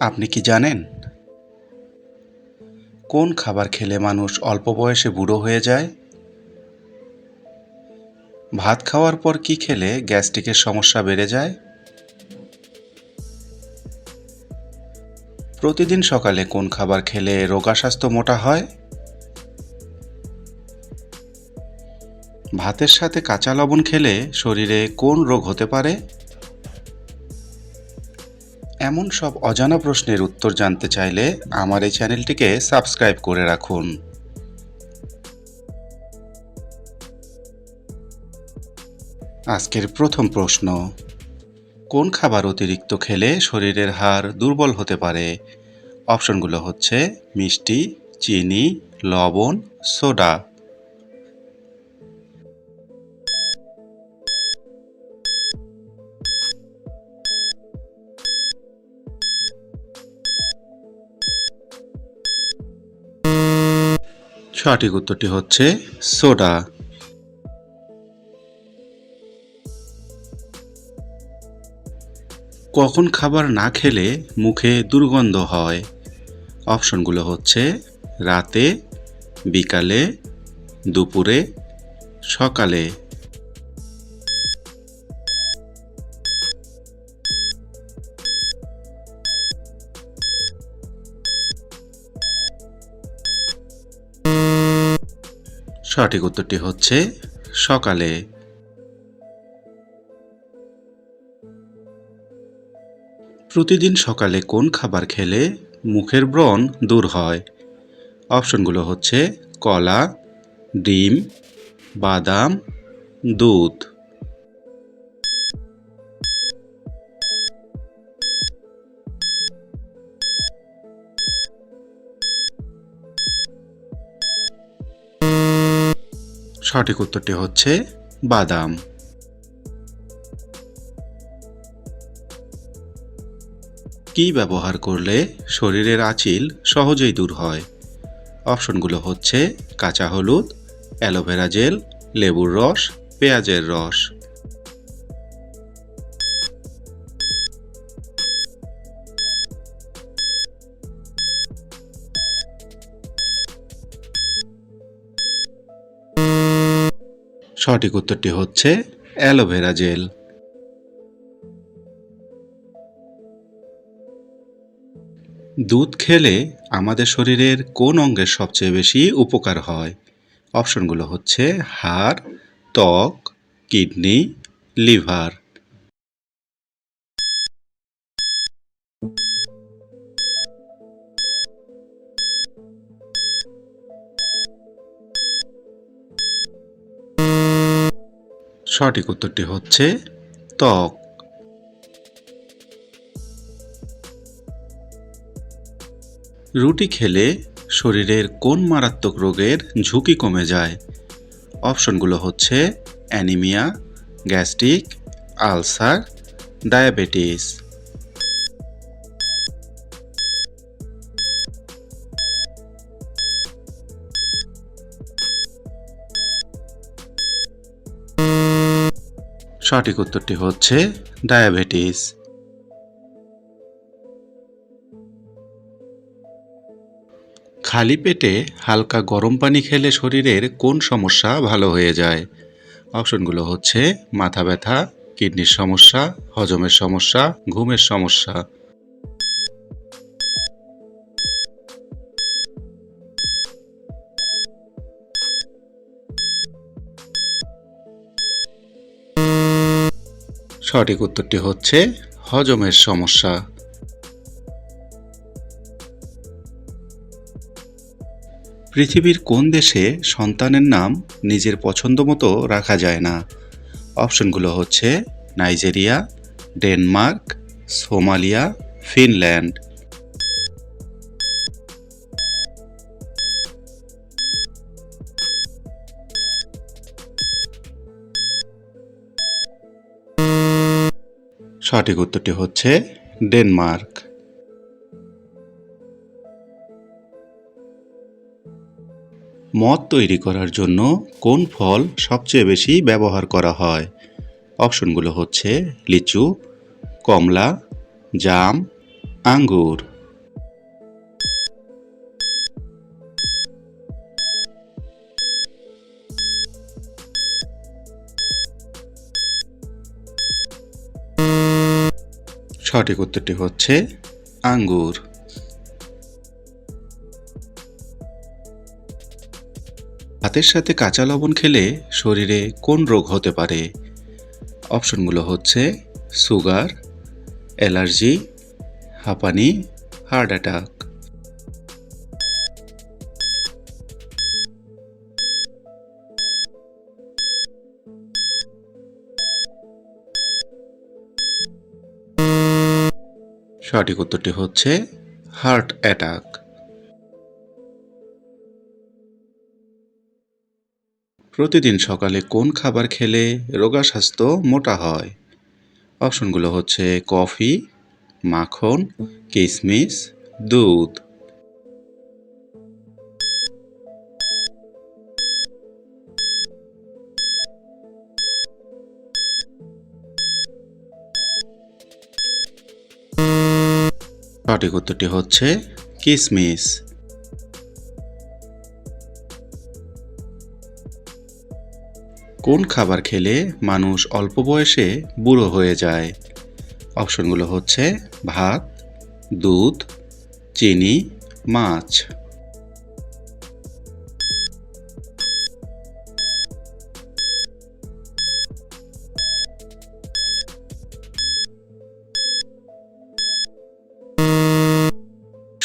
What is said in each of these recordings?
আপনি কি জানেন? কোন খাবার খেলে মানুষ অল্প বয়সে বুড়ো হয়ে যায়? ভাত খাওয়ার পর কি খেলে গ্যাস্ট্রিকের সমস্যা বেড়ে যায়? প্রতিদিন সকালে কোন খাবার খেলে রোগা স্বাস্থ্য মোটা হয়? ভাতের সাথে কাঁচা লবণ খেলে শরীরে কোন রোগ হতে পারে? এমন সব অজানা প্রশ্নের উত্তর জানতে চাইলে আমার এই চ্যানেলটিকে সাবস্ক্রাইব করে রাখুন। আজকের প্রথম প্রশ্ন, কোন খাবার অতিরিক্ত খেলে শরীরের হার দুর্বল হতে পারে? অপশনগুলো হচ্ছে মিষ্টি, চিনি, লবণ, সোডা। সঠিক উত্তরটি হচ্ছে সোডা। কখন খাবার না খেলে মুখে দুর্গন্ধ হয়? অপশনগুলো হচ্ছে রাতে, বিকালে, দুপুরে, সকালে। সঠিক উত্তরটি হচ্ছে সকালে। প্রতিদিন সকালে কোন খাবার খেলে মুখের ব্রণ দূর হয়? অপশনগুলো হচ্ছে কলা, ডিম, বাদাম, দুধ। সঠিক উত্তরটি হচ্ছে বাদাম। কি ব্যবহার করলে শরীরের আঁচিল সহজেই দূর হয়? অপশনগুলো হচ্ছে কাঁচা হলুদ, অ্যালোভেরা জেল, লেবুর রস, পেঁয়াজের রস। সঠিক উত্তরটি হচ্ছে অ্যালোভেরা জেল। দুধ খেলে আমাদের শরীরের কোন অঙ্গের সবচেয়ে বেশি উপকার হয়? অপশনগুলো হচ্ছে হাড়, ত্বক, কিডনি, লিভার। সঠিক উত্তরটি হচ্ছে ত্বক। রুটি খেলে শরীরের কোন মারাত্মক রোগের ঝুঁকি কমে যায়? অপশনগুলো হচ্ছে অ্যানিমিয়া, গ্যাস্ট্রিক, আলসার, ডায়াবেটিস। সঠিক উত্তরটি হচ্ছে ডায়াবেটিস। খালি পেটে হালকা গরম পানি খেলে শরীরের কোন সমস্যা ভালো হয়ে যায়? অপশনগুলো হচ্ছে মাথা ব্যথা, কিডনির সমস্যা, হজমের সমস্যা, ঘুমের সমস্যা। সঠিক উত্তরটি হচ্ছে হজমের সমস্যা। পৃথিবীর কোন দেশে সন্তানের নাম নিজের পছন্দ মতো রাখা যায় না? অপশনগুলো হচ্ছে নাইজেরিয়া, ডেনমার্ক, সোমালিয়া, ফিনল্যান্ড। সঠিক উত্তরটি হচ্ছে ডেনমার্ক। মদ তৈরি করার জন্য কোন ফল সবচেয়ে বেশি ব্যবহার করা হয়? অপশনগুলো হচ্ছে লিচু, কমলা, জাম, আঙ্গুর। সঠিক উত্তরটি হচ্ছে আঙ্গুর। হাতের সাথে কাঁচা লবণ খেলে শরীরে কোন রোগ হতে পারে? অপশনগুলো হচ্ছে সুগার, অ্যালার্জি, হাঁপানি, হার্ট অ্যাটাক। সঠিক উত্তরটি হচ্ছে হার্ট অ্যাটাক প্রতিদিন সকালে কোন খাবার খেলে রোগা স্বাস্থ্য মোটা হয়? অপশনগুলো হচ্ছে কফি, মাখন কিশমিশ দুধ। সঠিক উত্তরটি হচ্ছে কিসমিস। কোন খাবার খেলে মানুষ অল্প বয়সে বুড়ো হয়ে যায়? অপশনগুলো হচ্ছে ভাত, দুধ, চিনি, মাছ।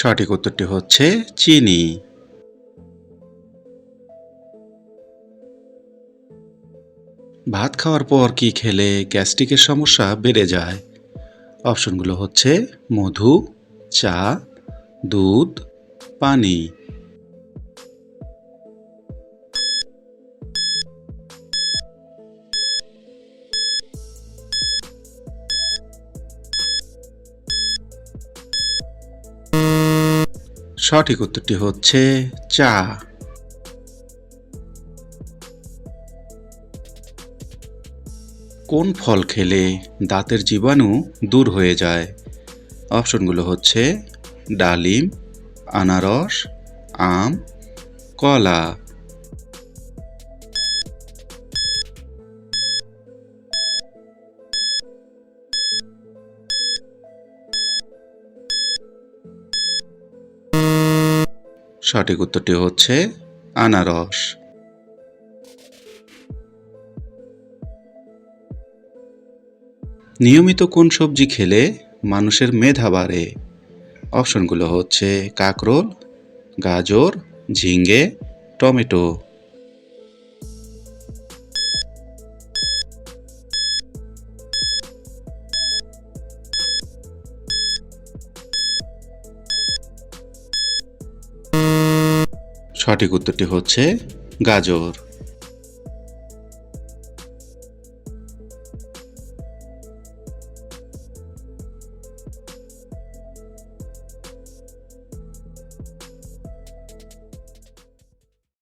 সঠিক উত্তরটি হচ্ছে চিনি। ভাত খাওয়ার পর কি খেলে গ্যাস্ট্রিকের সমস্যা বেড়ে যায়? অপশনগুলো হচ্ছে মধু, চা, দুধ, পানি। সঠিক উত্তরটি হচ্ছে চা। কোন ফল খেলে দাঁতের জীবাণু দূর হয়ে যায়? অপশনগুলো হচ্ছে ডালিম, আনারস, আম, কলা। সঠিক উত্তরটি হচ্ছে আনারস। নিয়মিত কোন সবজি খেলে মানুষের মেধা বাড়ে? অপশনগুলো হচ্ছে কাকরোল, গাজর ঝিঙ্গে টমেটো। সঠিক উত্তরটি হচ্ছে গাজর।